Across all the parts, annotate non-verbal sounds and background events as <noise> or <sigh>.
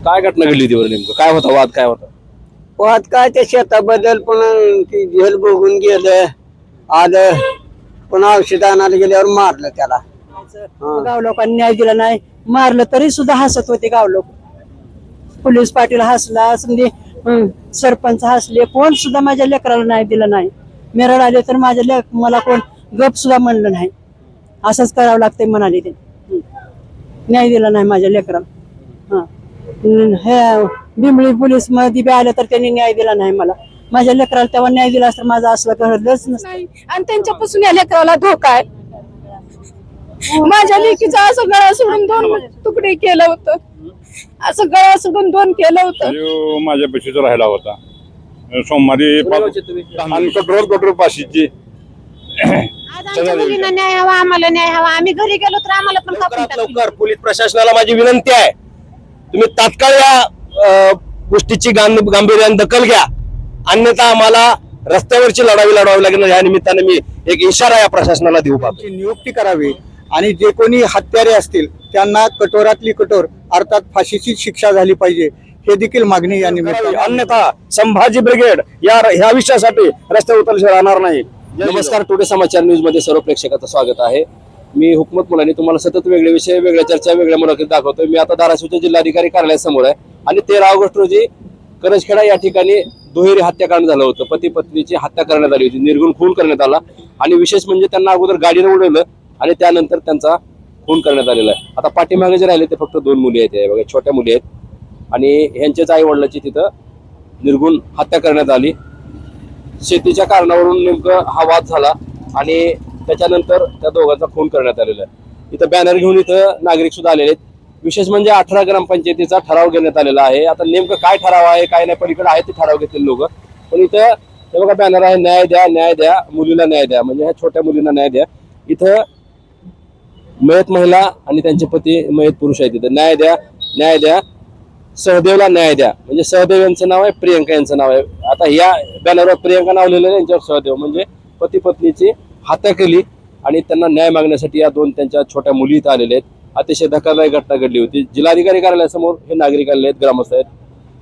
काय घटना घडली होती बरं नेमकं? काय होता वाद काय होता? वाद काय त्या शेताबद्दल पण ती झेल बघून गेलं. आलं. पुन्हा औषध आणायला गेल्यावर मारलं त्याला. हा. गाव लोकांनी न्याय दिला नाही. मारलं तरी सुद्धा हसत होते गाव लोक पोलीस पाटील हसला समजे हं, सरपंच हसले कोण सुद्धा माझ्या लेकराला न्याय दिला नाही. मेरड आले तर माझ्या लेक मला कोण गप सुद्धा म्हणलं नाही. असंच करावं लागतंय म्हणाले ते. हं. न्याय दिला नाही माझ्या लेकराला. हा हे बिंबळी पोलीसमध्ये बी आले तर त्यांनी न्याय दिला नाही मला. माझ्या लेकराला तेव्हा न्याय दिला असतं माझं असलं घडलंच नसतं. नाही आणि त्यांच्यापासून या लेकराला धोका आहे. माझ्या लेकीचा असं गळा सोडून दोन तुकडे केलं होतं. असं गळा सोडून दोन केलं होतं. माझ्या बशीच राहिला होता. सोमवारी? आणि कठोर कठोर पाशीची. न्याय हवा आम्हाला न्याय हवा. आम्ही घरी गेलो तर आम्हाला पण. लवकर पोलीस प्रशासनाला माझी विनंती आहे. तुम्ही तात्काळ या गोष्टीची गांभीर्याने दखल घ्या. अन्यथा आम्हाला रस्त्यावरची लढावी लढावी लागेल या निमित्ताने मी एक इशारा या प्रशासनाला देऊ पाहतो नियुक्ती करावी आणि जे कोणी हत्यारे असतील त्यांना कठोरातली कठोर अर्थात फाशीची शिक्षा झाली पाहिजे हे देखील मागणी या निमित्ताने. अन्यथा संभाजी ब्रिगेड या ह्या विषयासाठी रस्त्यावर उतरल्याशिवाय राहणार नाही. नमस्कार टुडे समाचार न्यूजमध्ये सर्व प्रेक्षकाचं स्वागत आहे. मी हुकमत मुलांनी तुम्हाला सतत वेगळे विषय वेगळ्या चर्चा वेगळ्या मुलाखत दाखवतोय. मी आता धाराशिवच्या जिल्हाधिकारी कार्यालयासमोर आहे. आणि तेरा ऑगस्ट रोजी करजखेडा या ठिकाणी दुहेरी हत्याकांड झालं होतं. पती पत्नीची हत्या करण्यात आली होती. निर्गुण खून करण्यात आला. आणि विशेष म्हणजे त्यांना अगोदर गाडीनं उडवलं आणि त्यानंतर त्यांचा खून करण्यात आलेला आहे. आता पाठीमागे जे राहिले ते फक्त दोन मुली आहेत बघा छोट्या मुली आहेत. आणि ह्यांच्याच आई वडिलाची तिथं निर्गुण हत्या करण्यात आली. शेतीच्या कारणावरून नेमकं हा वाद झाला. आणि त्याच्यानंतर त्या दोघांचा खून करण्यात आलेला आहे. इथं बॅनर घेऊन इथं नागरिक सुद्धा आलेले आहेत. विशेष म्हणजे अठरा ग्रामपंचायतीचा ठराव घेण्यात आलेला आहे. आता नेमकं काय ठराव आहे काय नाही पलीकडे आहे ते ठराव घेतील लोक. पण इथं हे बघा बॅनर आहे न्याय द्या न्याय द्या मुलीला न्याय द्या. म्हणजे ह्या छोट्या मुलींना न्याय द्या. इथं मयत महिला आणि त्यांचे पती मयत पुरुष आहेत तिथं न्याय द्या न्याय द्या. सहदेवला न्याय द्या. म्हणजे सहदेव यांचं नाव आहे प्रियंका यांचं नाव आहे. आता या बॅनरवर प्रियंका नाव लिहिलेलं यांच्यावर सहदेव. म्हणजे पती पत्नीची हत्या केली आणि त्यांना न्याय मागण्यासाठी या दोन त्यांच्या छोट्या मुली इथं आलेल्या आहेत. अतिशय धक्कादायक घटना घडली होती. जिल्हाधिकारी कार्यालयासमोर हे नागरिक आलेले आहेत ग्रामस्थ आहेत.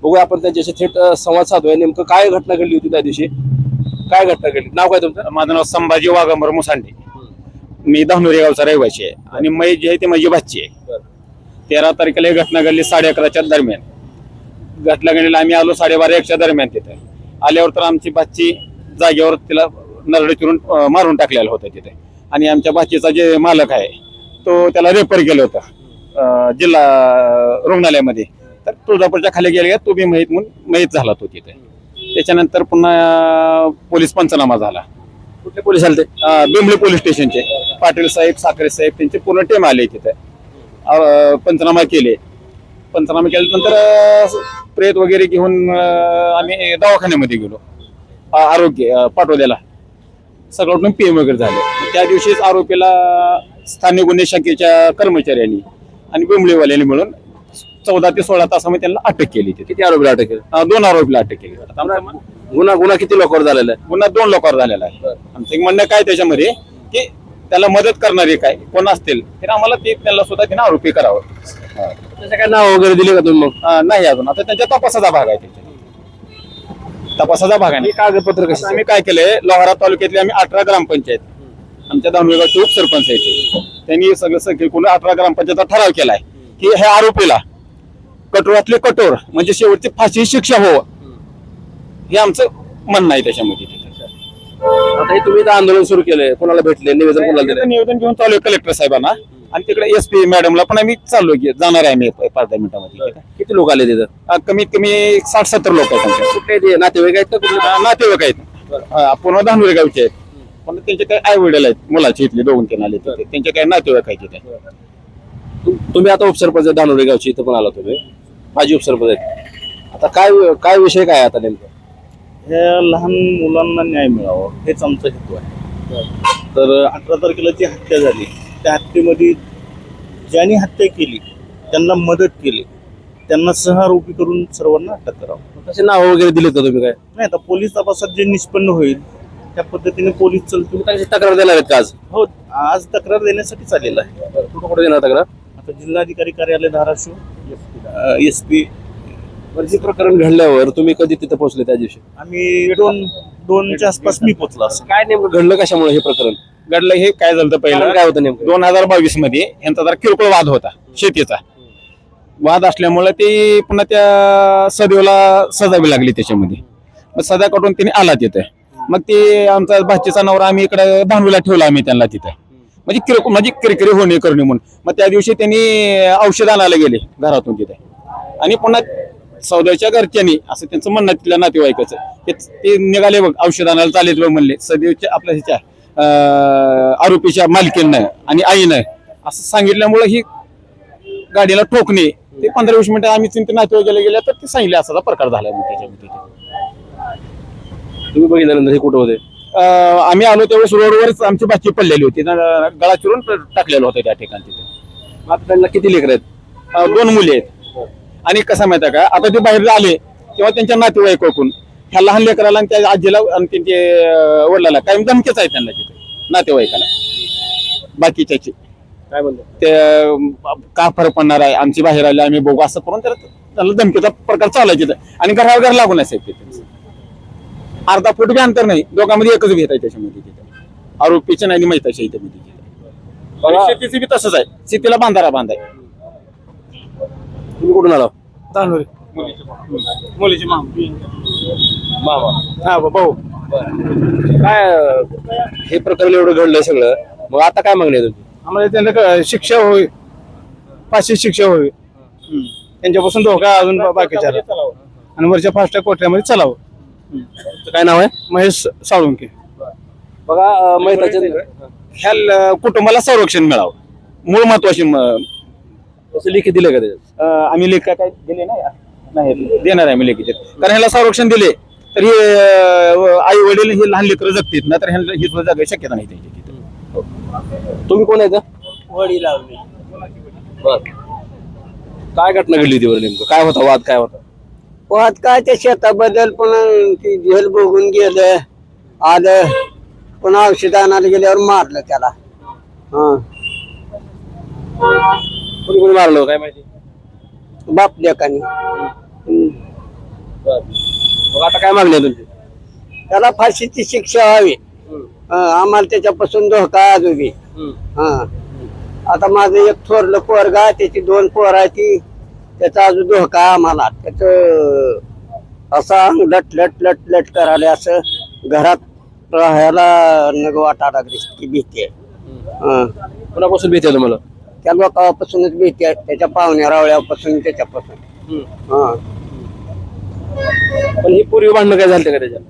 बघूया आपण त्यांच्याशी थेट संवाद साधूया. नेमकं काय घटना घडली होती त्या दिवशी? काय घटना घडली? नाव काय तुमचं? माझं नाव संभाजी वाघंबर मुसांडे. मी धानोरी गावचा रहिवासी आहे. आणि मै जी आहे ती माझी भाची आहे. तेरा तारखेला घटना घडली साडे अकराच्या दरम्यान. घटना घडलेला आम्ही आलो साडेबारा एकच्या दरम्यान तिथे. आल्यावर तर आमची भाची जागेवर तिला नरडे चिरून मारून टाकलेलं होतं तिथे. आणि आमच्या भाचीचा जे मालक आहे तो त्याला रेफर केलं होतं जिल्हा रुग्णालयामध्ये. तर तुळजापूरच्या खाली गेले तो बी माहीत म्हणून माहीत झाला तो तिथे. त्याच्यानंतर पुन्हा पोलीस पंचनामा झाला. कुठले पोलीस आले बिंबळी पोलीस स्टेशनचे. पाटील साहेब साखरे साहेब त्यांचे पूर्ण टीम आले तिथे. पंचनामा केले. पंचनामा केल्यानंतर प्रेत वगैरे घेऊन आम्ही दवाखान्यामध्ये गेलो. आरोग्य पाटोद्याला सगळं पीएम वगैरे झाले. त्या दिवशीच आरोपीला स्थानिक गुन्हे शाखेच्या कर्मचाऱ्यांनी आणि बिंबळीवाल्यांनी मिळून चौदा ते सोळा तासामध्ये त्यांना अटक केली किती आरोपीला अटक केलं? अं, दोन आरोपीला अटक केली. गुन्हा गुन्हा किती लोकांवर झालेला आहे? गुन्हा दोन लोकांवर झालेला आहे. आमचं एक म्हणणं काय त्याच्यामध्ये की त्याला मदत करणारे काय कोण असतील तर आम्हाला ते त्यांना सुद्धा त्यांना आरोपी करावं. त्याचं काय नाव वगैरे दिले का तुम्ही मग? अं, नाही अजून. आता त्यांच्या तपासाचा भाग आहे त्याच्यात. तपासाचा भाग आहे कागदपत्र कसे? आम्ही काय केलंय लोहारा तालुक्यातले आम्ही अठरा ग्रामपंचायत आमच्या दानवेगावचे उपसरपंच आहे त्यांनी सगळं सगळे कोणी अठरा ग्रामपंचायतचा ठराव केलाय की ह्या आरोपीला कठोरातले कठोर म्हणजे शेवटची फाशी शिक्षा हो. हे आमचं म्हणणं आहे त्याच्यामध्ये. आता हे तुम्ही इथं आंदोलन सुरू केलंय. कोणाला भेटले? निवेदन कोणाला दिले निवेदन घेऊन चालू कलेक्टर साहेबांना. आणि तिकडे एस पी मॅडमला पण आम्ही चाललो की जाणार आहे आम्ही पाच दहा मिनिटामध्ये. किती लोक आले तिथं? कमीत कमी साठ सत्तर लोक आहेत कुठले ते नातेवाईक आहेत का कुठले? अं, नातेवाईक आहेत. पूर्ण धानोरी गावचे आहेत. पण त्यांचे काही आई वडील आहेत मुलाचे इथले दोन तीन आले तिथे. त्यांचे काही नातेवाईक आहेत तिथे. तुम- तुम्ही आता उपसरपंच धानोरी गावची इथं पण आला तुम्ही. माझी उपसरपंच आहेत. आता काय काय विषय काय आता नेमकं? ह्या लहान मुलांना न्याय मिळावा हेच आमचा हेतू आहे. तर अठरा तारखेला जी हत्या झाली त्या हत्येमध्ये ज्यांनी हत्या केली त्यांना मदत केली त्यांना सहारोपी करून सर्वांना अटक करावं. तसे नाव वगैरे दिले का तुम्ही काय? नाही आता पोलीस तपासात जे निष्पन्न होईल त्या पद्धतीने पोलीस चलतील त्याची तक्रार देणार आहेत का आज? हो आज तक्रार देण्यासाठी आलेला आहे. कुठं कुठे देणार तक्रार? आता जिल्हाधिकारी कार्यालय धाराशिव एस पी. जे प्रकरण घडल्यावर तुम्ही कधी तिथे पोहोचले त्या दिवशी आम्ही दोन दोनच्या आसपास मी पोचलो असं. काय नेमकं घडलं कशामुळे हे प्रकरण? घडलं हे काय झालं पहिलं? काय होतं नेमकं? दोन हजार बावीसमध्ये यांचा जरा किरकोळ वाद होता शेतीचा. वाद असल्यामुळे ते पुन्हा त्या सदैवला सजावी लागली त्याच्यामध्ये. मग सजा करून तिने आला तिथे. मग ते आमचा भाचीचा नवरा आम्ही इकडे धानूला ठेवला आम्ही त्यांना तिथे. म्हणजे किरकोळ म्हणजे किरकिरी होणे करणे म्हणून. मग त्या दिवशी त्यांनी औषध आणायला गेले घरातून तिथे. आणि पुन्हा सौद्याच्या घरच्यांनी असं त्यांचं म्हणणं तिथल्या नातेवाईकाचं ते ते निघाले बघ औषध आणायला चालेल बघ म्हणले. सदैवच्या आपल्या ह्याच्या आरोपीच्या मालकीनं आणि आईनं असं सांगितल्यामुळे ही गाडीला ठोकणे ते पंधरा वीस मिनिटं आम्ही चिंता नातेवाईकाला गेल्या तर ते सांगितले असा प्रकार झाला तुम्ही बघितल्यानंतर हे कुठं होते? आम्ही आलो त्यावेळेस रोडवरच आमची बाची पडलेली होती. गळा चिरून टाकलेलं होतं त्या ठिकाणी तिथे. आता त्यांना किती लेकर आहेत? दोन मुली आहेत. आणि कसं माहिती आहे का आता ते बाहेर आले तेव्हा त्यांच्या नातेवाईक ओळखून ह्या लहान लेकराला आणि त्या आजीला आणि त्यांचे वडिलाला कायम धमकेच आहे त्यांना तिथे नातेवाईकाला. बाकीच्याची. काय म्हणतो ते का फरक पडणार आहे? आमची बाहेर आले आम्ही बघू असं करून त्याला त्याला धमकीचा प्रकार चालू आहे तिथं. आणि घरावर घर लागून आहे साहेब तिथे. अर्धा फूट बी अंतर नाही. दोघांमध्ये एकच भेट आहे त्याच्यामध्ये तिथे. आरोपीच्या नाही माहिती इथे बघा. शेतीचं बी तसंच आहे. शेतीला बांधारा बांधाय. तुम्ही कुठून आला? तांदूळ. मुलीची मामा. हा भाऊ काय हे प्रकरण एवढं घडलंय सगळं. मग आता काय मागणी आहे तुमची? आम्हाला त्यांना शिक्षा होईल फाशी शिक्षा होईल. त्यांच्यापासून धोका अजून बाकीच्या आणि वरच्या फास्टॅग कोठऱ्यामध्ये चलावं. काय नाव आहे? महेश साळुंके. बघा ह्या कुटुंबाला संरक्षण मिळावं. मूळ महत्वाची लिखित दिलं का त्याच्यात? आम्ही लेख काय दिले नाही. नाही देणार आहे आम्ही लेखीचे. कारण ह्याला संरक्षण दिले तर हे आई वडील हे लहान लेकरं जगतील ना तर ह्यांना ही सुद्धा जगायची शक्यता नाही त्याची. तिथे तुम्ही कोण आहे वडील काय घटना घडली होती बरं नेमकं? काय होता वाद? काय होता? वाद काय? त्या शेताबद्दल पण ती झेल बघून गेलं. आलं पुन्हा औषध आणायला गेल्यावर मारलं त्याला. हा. कोणी कोणी मारलं काय माहिती? बाप लेकानी मग आता काय मागणी आहे तुमची? त्याला फाशीची शिक्षा व्हावी. आम्हाला त्याच्यापासून धोका अजून हा. आता माझं एक थोरलं पोरगा आहे, त्याची दोन पोर आहे ती. त्याचा अजून धोका आम्हाला. त्याच असा अंग लट लट लट लट करायला असं घरात राहायला नग वाटा लागली ती भीती आहे. हा. कोणापासून भीती आहे तुम्हाला? त्या लोकांपासूनच भीती आहे. त्याच्या पाहुण्या रावळ्यापासून त्याच्यापासून. हा. पण ही पूर्वी भांडणं काय झालं का त्याच्यात?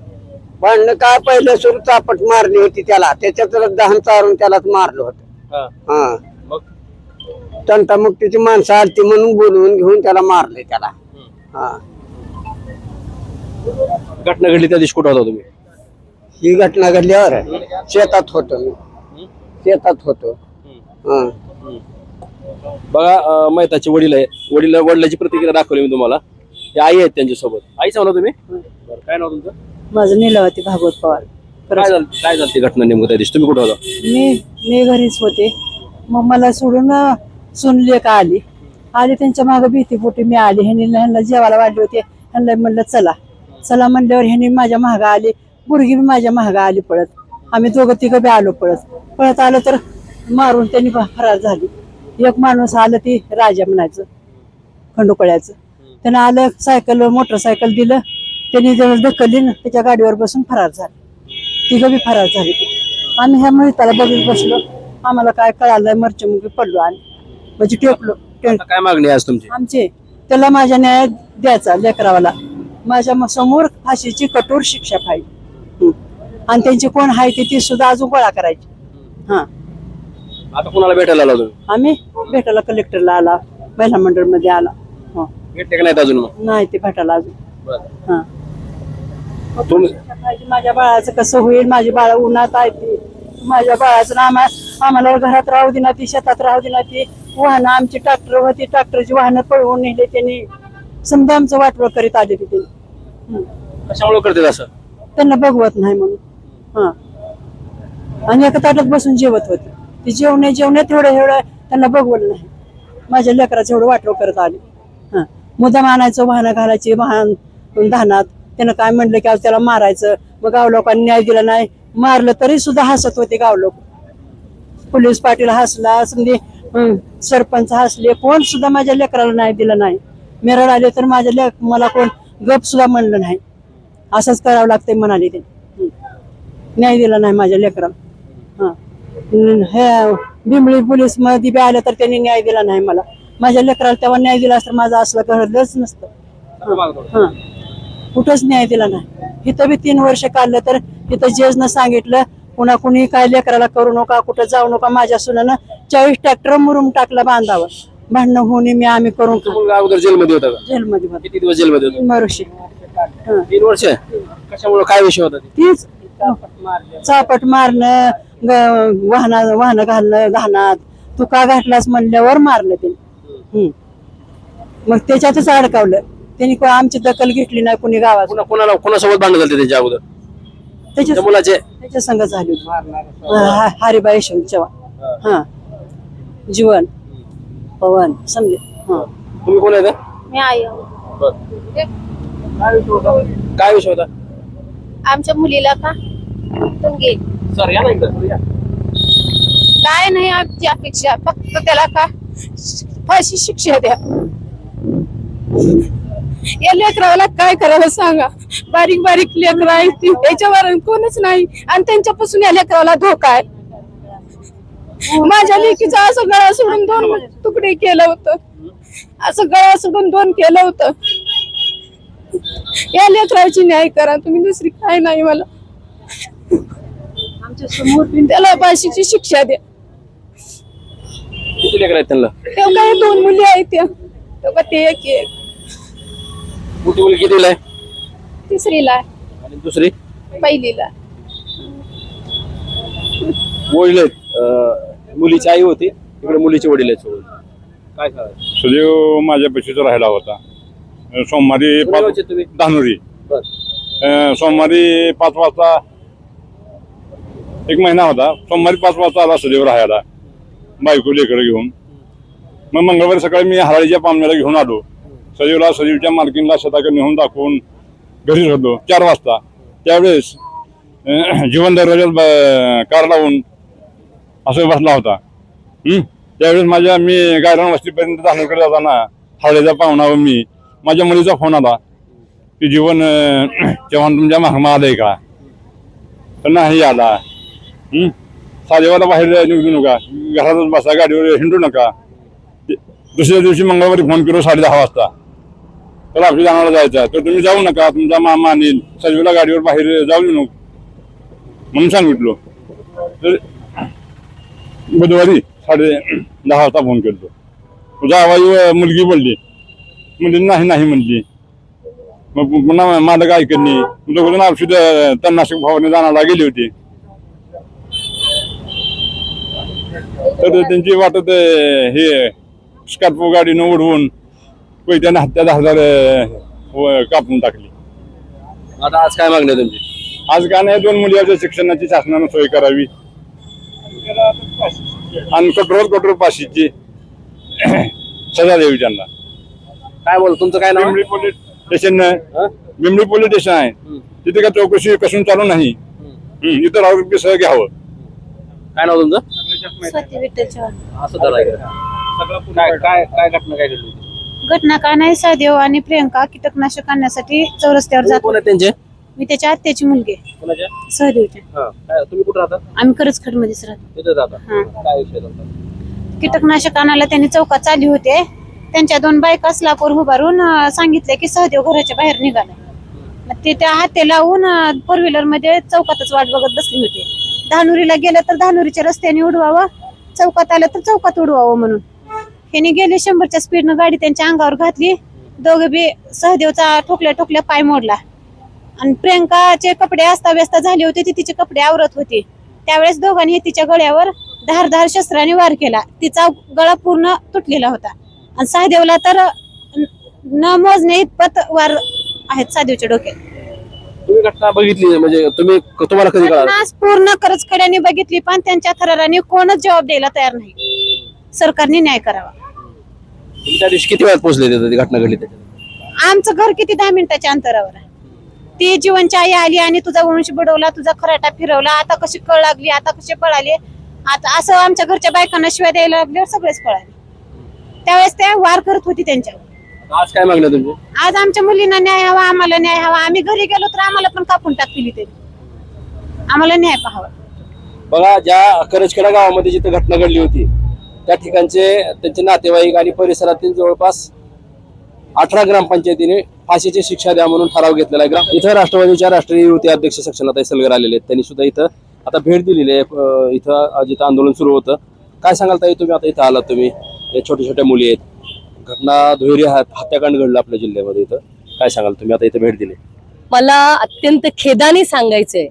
भांडणं काय पहिलं सुरू चापट मारली होती त्याला. त्याच्यात दहन चारून त्यालाच मारलं होतं. हा. हा. मग? तंटामुक्तीची माणसं आलती म्हणून बोलवून घेऊन त्याला मारले त्याला. हा. घटना घडली त्या दिवशी कुठं होता तुम्ही? ही घटना घडल्यावर शेतात होतो मी. शेतात होतो. हा. बघा अं, मैताचे वडील आहे. वडील वडिलाची प्रतिक्रिया दाखवली मी तुम्हाला. ते आई आहेत त्यांच्यासोबत. आई सांगा तुम्ही? बरं, काय नाव तुमचं? माझं नीलावती भागवत पवार. काय झालं काय झालं ती घटना नेमकं त्या दिवशी? तुम्ही कुठं होता? मी मी घरीच होते. मग मला सोडून सुनली का आली. आली त्यांच्या मागे भीती पोटी मी आली. ह्यांनी ह्यांना जेवायला वाढले होते. ह्यांना म्हणलं चला. चला म्हणल्यावर ह्यांनी माझ्या महागा आली. मुलगी बी माझ्या महागा आली पळत. आम्ही दोघं तिघं बी आलो पळत. पळत आलं तर मारून त्यांनी फरार झाली. एक माणूस आलं ती राजा म्हणायचं खंडोकळ्याचं. त्यानं आलं सायकल मोटरसायकल दिलं. त्यांनी जवळ ढकलली न त्याच्या गाडीवर बसून फरार झाले. तिघं बी फरार झाली. आम्ही ह्या महिताला बघत बसलो. आम्हाला काय कळालं मरचमुगी पडलो आणि म्हणजे टेकलो. काय मागणी आज तुमची? आमचे त्याला माझ्या न्याय द्यायचा लेकरावाला. माझ्यासमोर फाशीची कठोर शिक्षा पाहिजे. हं. आणि त्यांची कोण आहे ते ती सुद्धा अजून गोळा करायची. हा. आता कोणाला भेटायला आला तुम्ही? आम्ही भेटायला कलेक्टरला आला महिला मंडळमध्ये आला. भेटले का नाहीत अजून मग? नाही ते भेटायला अजून. बरं. हा. तुम्ही माझ्या बाळाचं कसं होईल? माझी बाळ उन्हात आहे ती. माझ्या बाळाचं ना आम्हा आम्हाला घरात राहू दिना ती शेतात राहू दिना ती. वाहनं आमची ट्रॅक्टर होती ट्रॅक्टरची वाहनं पळवून नेले त्यांनी. समजा आमचं वाटवळ करीत आले ते त्यांनी. हं. कशामुळे करते असं? त्यांना बघवत नाही म्हणून. हा. आणि एका ताटात बसून जेवत होते. ते जेवणे जेवण्यात एवढं एवढं त्यांना बघवलं नाही. माझ्या लेकराचं एवढं वाटव करत आले. हा. मुद्दाम आणायचं वाहनं घालायची वाहन धानात. त्यानं काय म्हणलं की आज त्याला मारायचं. मग गाव लोकांनी न्याय दिला नाही. मारलं तरी सुद्धा हसत होते गाव लोक. पोलीस पाटील हसला समजे सरपंच हसले. कोण सुद्धा माझ्या लेकराला न्याय दिला नाही. मेरड आले तर माझ्या लेक मला कोण गप सुद्धा म्हणलं नाही. असंच करावं लागतंय म्हणाले ते. न्याय दिला नाही माझ्या लेकराला. हा. हे बिंबळी पोलीसमध्ये बी आलं तर त्यांनी न्याय दिला नाही मला. माझ्या लेकराला तेव्हा न्याय दिला असतं माझं असलं घडलंच नसतं. हा. कुठंच न्याय दिला नाही. इथं बी तीन वर्ष काढलं तर तिथं जजनं सांगितलं कुणा कुणी काय लेकराला करू नका कुठं जाऊ नका माझ्या सुनानं चाळीस ट्रॅक्टर मुरुम टाकला बांधावं भांडणं होऊन मी आम्ही करून अगोदर जेलमध्ये होता का? जेलमध्ये होते. किती दिवस जेलमध्ये होता? तीन वर्षे हं. तीन वर्ष? कशामुळे? काय विषय होता ते? तीच. चापट मारणं ग- वाहना वाहनं घालणं घाणात. तू का घातलास म्हणल्यावर मारलं ते हम्म. मग त्याच्यातच अडकावलं. त्यांनी को- आमची दखल घेतली नाही कुणी गावात. कोणाला कोणासोबत भांडण झालं त्याच्या अगोदर? त्याच्या त्या मुलाचे? त्याच्या संघ झाली होती. हा- हरिबाई यशवंत चव्हाण. हा. जीवन पवन समजे हा. तुम्ही कोण आहे मी आई. काय विषय होता? आमच्या मुलीला का? तुम्ही सर या ना इकडं, या. काय नाही आमची अपेक्षा. फक्त त्याला का? फाशी शिक्षा द्या. या लेकराला काय करावं सांगा? बारीक बारीक लेकर आहेत ती. त्याच्यावर कोणच नाही. आणि त्यांच्यापासून या लेकराला धोका आहे. माझ्या लेकीचा असं गळा सोडून दोन तुकडे केलं होतं. असं गळा सोडून दोन केलं होतं. या लेकराची न्याय करा. तुम्ही दुसरी काय नाही मला. त्याला फाशीची शिक्षा द्या. किती लेकर आहेत त्यांना? तेव्हा काय दोन मुली आहेत त्या. तेव्हा ते एक एक मोठी मुलगी कितीला आहे? तिसरीला आहे, आणि दुसरी? पहिलीला वडील आहेत. अं, मुलीची आई होती. इकडे मुलीचे वडील आहेत काय सांगाल सुदैव माझ्या पशीच राहिला होता. अं, सोमवारी पाच गावचे तुम्ही? धानुरी. अं, सोमवारी पाच वाजता एक महिना होता. सोमवारी पाच वाजता आला सुदैव राहायला. बायको लेकरं घेऊन. मग मंगळवारी सकाळी मी हराळीच्या पामण्याला घेऊन आलो. सजीवला सजीवच्या मालकीनला शेताकडे नेऊन दाखवून घरी होतो चार वाजता. त्यावेळेस <clears throat> जीवन दरवाज्यात कार लावून असं बसला होता. त्यावेळेस माझ्या मी गायरान वस्तीपर्यंत धानकडे जाताना हळदीचा पाहुणा मी माझ्या मुलीचा फोन आला. की जीवन <clears throat> जेव्हा तुमच्या मागमा आलंय का? नाही आला. साधेवाला बाहेर निघू नका. घरातच बसा गाडीवर हिंडू नका. ते- दुसऱ्या दिवशी मंगळवारी फोन केलो साडे दहा वाजता. तर आपली जाणारा जायचं तर तुम्ही जाऊ नका तुमचा मामा आणील सजीवला गाडीवर बाहेर जाऊ देऊ नको. म्हणून सांगितलो. तर बुधवारी साडे दहा वाजता फोन करतो. तुझा आवाज मुलगी बोलली. म्हणजे नाही नाही म्हणली. मग पुन्हा माझं काय करणे तुझं कुठून औषध तणनाशक फवारणी जाणारा गेली होती. तर त्यांची वाटत हे स्कॉर्पो गाडीनं उडवून पैठ्याने हत्या दहा हजार व- कापून टाकली. आता आज काय मागणी तुमची? आज का नाही दोन मुलीच्या शिक्षणाची शासनानं सोय करावी. आणि कठोर कठोर फाशीची. सजा द्यावी त्यांना. काय बोल तुमचं काय नाव बिमडी पोलीस स्टेशन हं? बिमडी पोलीस स्टेशन आहे. तिथे काय चौकशी कसून चालू नाही. हं, इथं आरोग्य सह घ्यावं. काय नाव तुमचं? असं झालं काय काय काय घटना काय घडली? होती? घटना का नाही सादेव आणि प्रियंका कीटकनाशक आणण्यासाठी चौरस्त्यावर तुम्ही जात कोण आहे त्यांचे? मी त्याच्या आत्याची मुलगी आहे, कोणाचे? सहदेवच्या हा. काय तुम्ही कुठं राहता? आम्ही करजखड मध्येच राहतो. तिथे राहता. हा. काय विषय तुमचा? कीटकनाशक आणायला त्यांनी चौकात चालली होते. त्यांच्या दोन बायका स्लापवर उभारून अं, सांगितले की सहदेव घराच्या बाहेर निघाला मग ते त्या हाते लावून फोर व्हीलरमध्ये चौकातच वाट बघत बसली होती. धानुरीला गेलं तर धानुरीच्या रस्त्याने उडवावं. चौकात आलं तर चौकात उडवावं म्हणून. ह्याने गेले शंभरच्या स्पीडनं गाडी त्यांच्या अंगावर घातली. दोघे बी सहदेवचा ठोकल्या ठोकल्या पाय मोडला. आणि प्रियंकाचे कपडे अस्ताव्यस्त झाले होते ती तिचे कपडे आवरत होती. त्यावेळेस दोघांनी तिच्या गळ्यावर धारधार शस्त्राने वार केला. तिचा गळा पूर्ण तुटलेला होता. आणि सहदेवला तर न- न मोजणे इतपत वार आहेत सहदेवच्या डोक्यात. तुम्ही घटना बघितली म्हणजे तुम्ही तुम्हाला कधी कळालं? घटना पूर्ण करचकड्याने बघितली पण त्यांच्या थराराने कोणच जबाब द्यायला तयार नाही. सरकारने न्याय करावा. तुम्ही त्या दिवशी किती वेळात पोहोचले तिथे ती घटना घडली त्याच्यात? आमचं घर किती दहा मिनिटाच्या अंतरावर आहे. ती जीवनची आई आली आणि तुझा वंश बुडवला तुझा खराटा फिरवला आता कशी कळ लागली आता कसे पळाले आता असं आमच्या घरच्या बायकांना शिवाय द्यायला लागल्यावर सगळेच पळाले. त्यावेळेस ते वार करत होती त्यांच्यावर. आज काय मागणं तुमची? आज आमच्या मुलींना न्याय हवा आम्हाला न्याय हवा. आम्ही घरी गेलो तर आम्हाला पण कापून टाकतील तरी आम्हाला न्याय पाहावा. बघा ज्या करजखेडा गावामध्ये जिथे घटना घडली होती त्या ठिकाणचे त्यांचे नातेवाईक आणि परिसरातील जवळपास अठरा ग्रामपंचायतीने फाशीची शिक्षा द्या म्हणून ठराव घेतलेला आहे. ग्राम इथं राष्ट्रवादीच्या राष्ट्रीय युवती अध्यक्ष सक्षनाताई सलगर आलेले आहेत. त्यांनी सुद्धा इथं आता भेट दिलेली आहे. इथं जिथं आंदोलन सुरू होतं. काय सांगाल ताई तुम्ही? आता इथं आलात तुम्ही. छोट्या छोट्या मुली आहेत. घटना दुहेरी हत्याकांड घडलं आपल्या जिल्ह्यामध्ये इथं. काय सांगाल तुम्ही? आता इथं भेट दिली. मला अत्यंत खेदाने सांगायचंय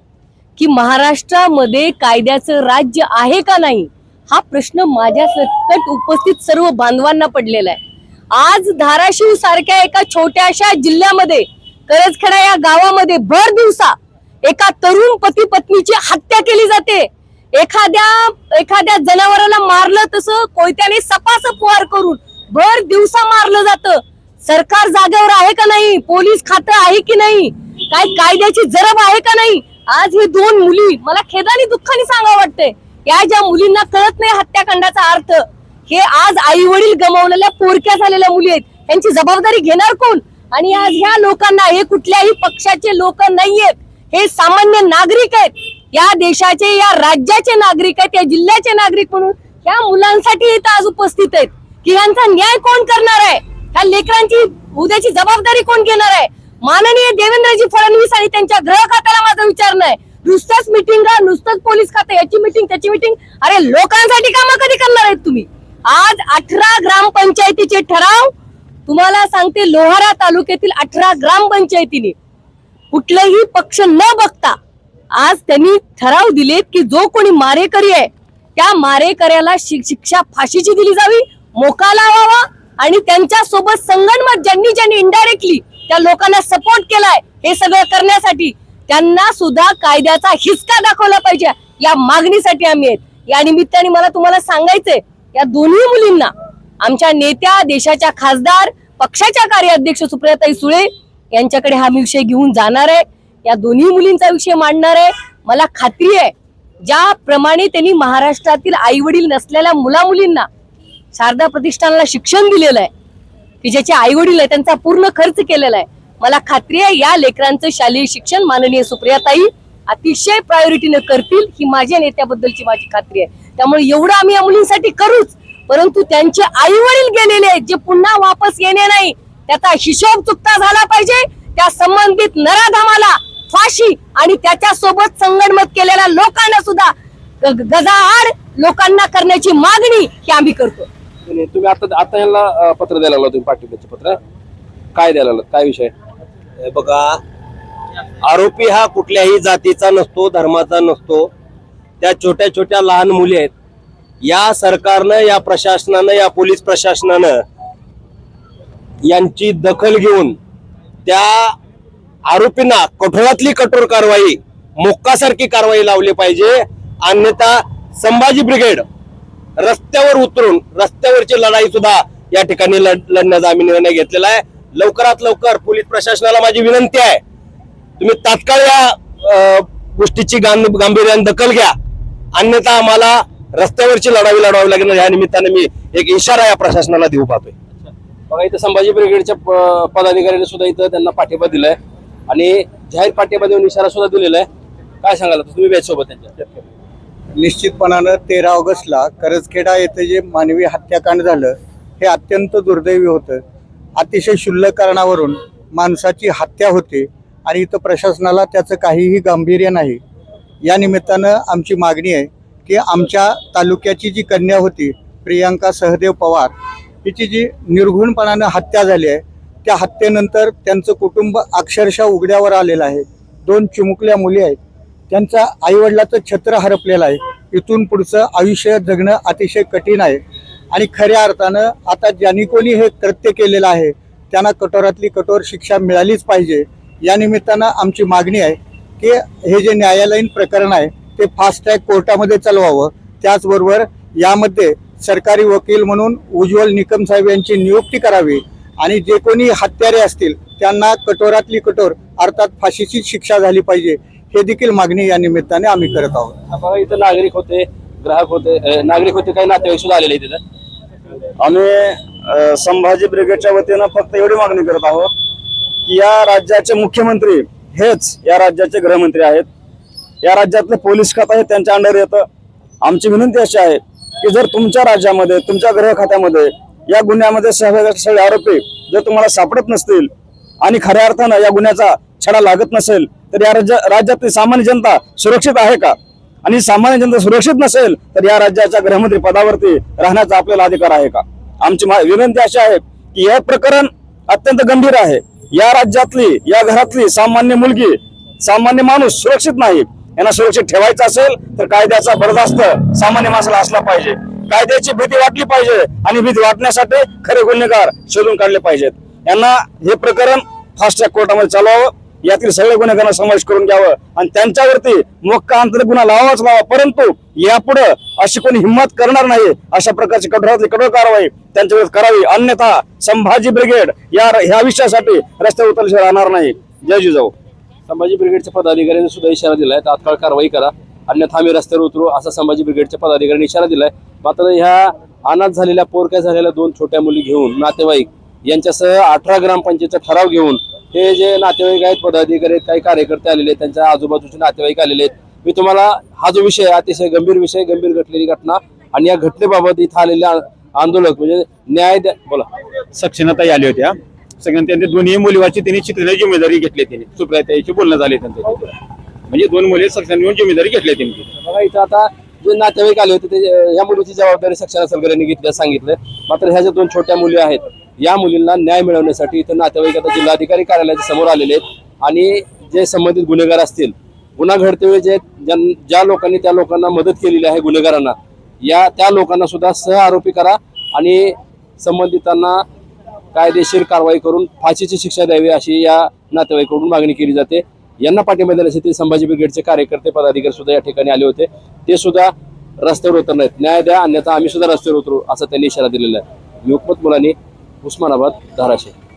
की महाराष्ट्रामध्ये कायद्याचं राज्य आहे का नाही हा प्रश्न माझ्या सकट उपस्थित सर्व बांधवांना पडलेला आहे. आज धाराशिव सारख्या एका छोट्याशा जिल्ह्यामध्ये करजखेडा या गावामध्ये भर दिवसा एका तरुण पती पत्नीची हत्या केली जाते. एखाद्या एखाद्या जनावराला मारलं तसं कोयत्याने सपासप वार करून भर दिवसा मारलं जातं. सरकार जागेवर आहे का नाही? पोलीस खातं आहे की नाही? काय कायद्याची जरब आहे का नाही? आज हे दोन मुली मला खेदाने दुःखाने सांगा वाटतंय. या ज्या मुलींना कळत नाही हत्याकांडाचा अर्थ हे आज आई वडील गमावलेल्या पोरक्या झालेल्या मुली आहेत. यांची जबाबदारी घेणार कोण? आणि आज ह्या लोकांना हे कुठल्याही पक्षाचे लोक नाहीयेत. हे सामान्य नागरिक आहेत. या देशाचे या राज्याचे नागरिक आहेत या जिल्ह्याचे नागरिक म्हणून या मुलांसाठी इथं आज उपस्थित आहेत. की यांचा न्याय कोण करणार आहे? ह्या लेकरांची उद्याची जबाबदारी कोण घेणार आहे? माननीय देवेंद्रजी फडणवीस आणि त्यांच्या गृह खात्याला माझं विचारणं आहे. नुसतंच मिटिंग नुसतंच पोलीस खातं याची मिटिंग त्याची मिटिंग अरे लोकांसाठी कामं कधी करणार आहेत तुम्ही? आज अठरा ग्रामपंचायतीचे ठराव. तुम्हाला सांगते लोहारा तालुक्यातील अठरा ग्रामपंचायतीने कुठलेही पक्ष न बघता आज त्यांनी ठराव दिलेत की जो कोणी मारेकरी आहे त्या मारेकऱ्याला शि- शिक्षा फाशीची दिली जावी मोका लावावा आणि त्यांच्यासोबत संगणमत ज्यांनी ज्यांनी इनडायरेक्टली त्या लोकांना सपोर्ट केलाय हे सगळं करण्यासाठी त्यांना सुद्धा कायद्याचा हिसका दाखवला पाहिजे. या मागणीसाठी आम्ही आहेत. या निमित्ताने मला तुम्हाला सांगायचंय या दोन्ही मुलींना आमच्या नेत्या देशाच्या खासदार पक्षाच्या कार्याध्यक्ष सुप्रियाताई सुळे यांच्याकडे हा मी विषय घेऊन जाणार आहे. या दोन्ही मुलींचा विषय मांडणार आहे. मला खात्री आहे ज्याप्रमाणे त्यांनी महाराष्ट्रातील आई वडील नसलेल्या मुला मुलींना शारदा प्रतिष्ठानला शिक्षण दिलेलं आहे. की ज्याचे आई वडील आहे त्यांचा पूर्ण खर्च केलेला आहे. मला खात्री आहे या लेकरांचं शालेय शिक्षण माननीय सुप्रियाताई अतिशय प्रायोरिटीने करतील ही माझ्या नेत्याबद्दलची माझी खात्री आहे. त्यामुळे एवढं आम्ही या मुलींसाठी करूच. परंतु त्यांचे आई वडील गेलेले आहेत जे पुन्हा वापस येणे नाही त्याचा हिशोब चुकता झाला पाहिजे. त्या संबंधित नराधामाला फाशी आणि त्याच्या सोबत संगणमत केलेल्या लोकांना सुद्धा ग- गजाआड लोकांना करण्याची मागणी ही आम्ही करतो. तुम्ही तुम्ही आता आता यांना पत्र द्यायला लागला तुम्ही पाठिंब्याचे पत्र. काय द्यायला लागला? काय विषय? हे बघा आरोपी हा कुठल्याही जातीचा नसतो धर्माचा नसतो. त्या छोट्या छोट्या लहान मुली आहेत. या सरकारनं या प्रशासनानं या पोलीस प्रशासनानं यांची दखल घेऊन त्या आरोपींना कठोरातली कठोर कारवाई मोक्कासारखी कारवाई लावली पाहिजे. अन्यथा संभाजी ब्रिगेड रस्त्यावर उतरून रस्त्यावरची लढाई सुद्धा या ठिकाणी लढण्याचा आम्ही निर्णय घेतलेला आहे. लवकरात लवकर पोलीस प्रशासनाला माझी विनंती आहे तुम्ही तात्काळ या गोष्टीची गांभीर्याने दखल घ्या. अन्यथा आम्हाला रस्त्यावरची लढावी लढावी लागेल या निमित्ताने मी एक इशारा या प्रशासनाला देऊ पाहतोय. बघा इथं संभाजी ब्रिगेडच्या प- पदाधिकाऱ्यांनी सुद्धा इथं त्यांना पाठिंबा दिलाय. आणि जाहीर पाठिंबा देऊन इशारा सुद्धा दिलेला आहे. काय सांगाल तुम्ही सोबत त्यांच्या. निश्चितपणानं तेरा ऑगस्टला करजखेडा येथे जे मानवी हत्याकांड झालं हे अत्यंत दुर्दैवी होतं. अतिशय क्षुल्लक कारणावरून माणसाची हत्या होते आणि इथं प्रशासनाला त्याचं काहीही गांभीर्य नाही. या निमित्तानं आमची मागणी आहे की आमच्या तालुक्याची जी कन्या होती प्रियांका सहदेव पवार हिची जी निर्घुणपणानं हत्या झाली आहे त्या हत्येनंतर त्यांचं कुटुंब अक्षरशः उघड्यावर आलेलं आहे. दोन चिमुकल्या मुली आहेत. त्यांचा आईवडिलाचं छत्र हरपलेलं आहे. इथून पुढचं आयुष्य जगणं अतिशय कठीण आहे. आणि खऱ्या अर्थानं आता ज्यांनी कोणी हे कृत्य केलेलं आहे त्यांना कठोरातली कठोर शिक्षा मिळालीच पाहिजे. या निमित्तानं आमची मागणी आहे की हे जे न्यायालयीन प्रकरण आहे ते फास्ट ट्रॅक कोर्टामध्ये चालवावं. त्याचबरोबर यामध्ये सरकारी वकील म्हणून उज्ज्वल निकम साहेब यांची नियुक्ती करावी. आणि जे कोणी हत्यारे असतील त्यांना कठोरातली कठोर अर्थात फाशीची शिक्षा झाली पाहिजे. हे देखील मागणी या निमित्ताने आम्ही करत आहोत. हा बघा इथं नागरिक होते ग्राहक होते नागरिक होते काही नातेवाईक सुद्धा आलेले तिथं आम्ही अ, संभाजी ब्रिगेडच्या वतीनं फक्त एवढी मागणी करत आहोत की या राज्याचे मुख्यमंत्री हेच या राज्याचे गृहमंत्री आहेत. या राज्यातले पोलीस खातं आहे त्यांच्या अंडर येतं. आमची विनंती अशी आहे की जर तुमच्या राज्यामध्ये तुमच्या गृह खात्यामध्ये या गुन्ह्यामध्ये सहभागी असलेले आरोपी जर तुम्हाला सापडत नसतील आणि खऱ्या अर्थानं या गुन्ह्याचा छडा लागत नसेल तर या राज्या राज्यातली सामान्य जनता सुरक्षित आहे का? आणि सामान्य जनता सुरक्षित नसेल तर या राज्याच्या गृहमंत्री पदावरती राहण्याचा आपल्याला अधिकार आहे का? आमची मा- विनंती अशी आहे की हे प्रकरण अत्यंत गंभीर आहे. या राज्यातली या घरातली सामान्य मुलगी सामान्य माणूस सुरक्षित नाही. यांना सुरक्षित ठेवायचं असेल तर कायद्याचा बरदास्त सामान्य माणसाला असला पाहिजे. कायद्याची भीती वाटली पाहिजे आणि भीती वाटण्यासाठी खरे गुन्हेगार शोधून काढले पाहिजेत. यांना हे प्रकरण फास्ट ट्रॅक कोर्टामध्ये चालवावं. यातील सगळ्या गुन्हेगारांना समावेश करून घ्यावं आणि त्यांच्यावरती मोक्का अंतर गुन्हा लावावाच लावा. परंतु यापुढे अशी कोणी हिंमत करणार नाही अशा प्रकारची कठोरातली कठोर कारवाई त्यांच्यावर करावी. अन्यथा संभाजी ब्रिगेड या ह्या विषयासाठी रस्त्यावर उतरल्याशिवाय राहणार नाही. जय जिजाऊ. संभाजी ब्रिगेडच्या पदाधिकाऱ्यांनी सुद्धा इशारा दिलाय तात्काळ कारवाई करा. अन्यथा आम्ही रस्त्यावर उतरू असा संभाजी ब्रिगेडच्या पदाधिकाऱ्यांनी इशारा दिलाय. मात्र ह्या अनाथ झालेल्या पोरक्या झालेल्या दोन छोट्या मुली घेऊन नातेवाईक यांच्यासह अठरा ग्रामपंचायतचा ठराव घेऊन हे जे नातेवाईक आहेत पदाधिकारी आहेत काही कार्यकर्ते आलेले आहेत त्यांच्या आजूबाजूचे नातेवाईक आलेले आहेत. मी तुम्हाला हा जो विषय अतिशय गंभीर विषय गंभीर घटलेली घटना आणि या घटनेबाबत इथं आलेले आंदोलक म्हणजे न्याय बोला. सक्षमताई आली होत्या सगळ्यांनी त्यांनी दोन्ही मुलीवाची त्यांनी शिकण्याची जिम्मेदारी घेतली त्यांनी. सुप्रियाताईची बोलणं झाले त्यांचे म्हणजे दोन मुली सक्षम येऊन जिम्मेदारी घेतली त्यांनी. बघा इथं आता जे नातेवाईक आले होते ते या मुलीची जबाबदारी सक्षम सरकारने घेतली सांगितलं मात्र ह्या ज्या दोन छोट्या मुली आहेत या मुलींना न्याय मिळवण्यासाठी इथं नातेवाईक आता जिल्हाधिकारी कार्यालयाच्या समोर आलेले आहेत. आणि जे संबंधित गुन्हेगार असतील गुन्हा घडतेवेळी जे ज्यां- ज्या लोकांनी त्या लोकांना मदत केलेली आहे गुन्हेगारांना या त्या लोकांना सुद्धा सह आरोपी करा आणि संबंधितांना कायदेशीर कारवाई करून फाशीची शिक्षा द्यावी अशी या नातेवाईकडून मागणी केली जाते. यांना पाठिंबा देण्यासाठी संभाजी ब्रिगेडचे कार्यकर्ते पदाधिकारी सुद्धा या ठिकाणी आले होते. ते सुद्धा रस्त्यावर उतरणार आहेत. न्याय द्या अन्यथा आम्ही सुद्धा रस्त्यावर उतरू असा त्यांनी इशारा दिलेला आहे. युगपत मुलांनी उस्मानाबाद धाराशिव.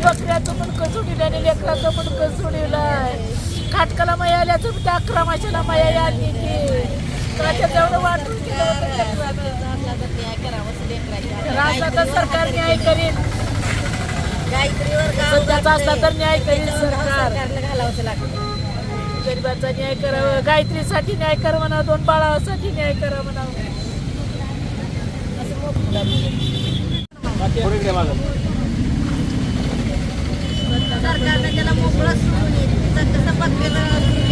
बकऱ्याचं मुडकं सोडिल्याने लेकराचं मुडकं सोडिलाय खाटकाला माया आल्याचं त्या अकरा माशाला माया आली की त्याच्यात एवढं वाटून दिलं होतं लेकरानं. असला तर सरकार न्याय करीन सध्याचा असला तर न्याय करीन सरकार. गरिबाचा न्याय करावं गायत्रीसाठी न्याय करा म्हणा दोन बाळासाठी न्याय करा म्हणा सरकारने त्याला मोकळं सोडून तिचं कसं बघलेलं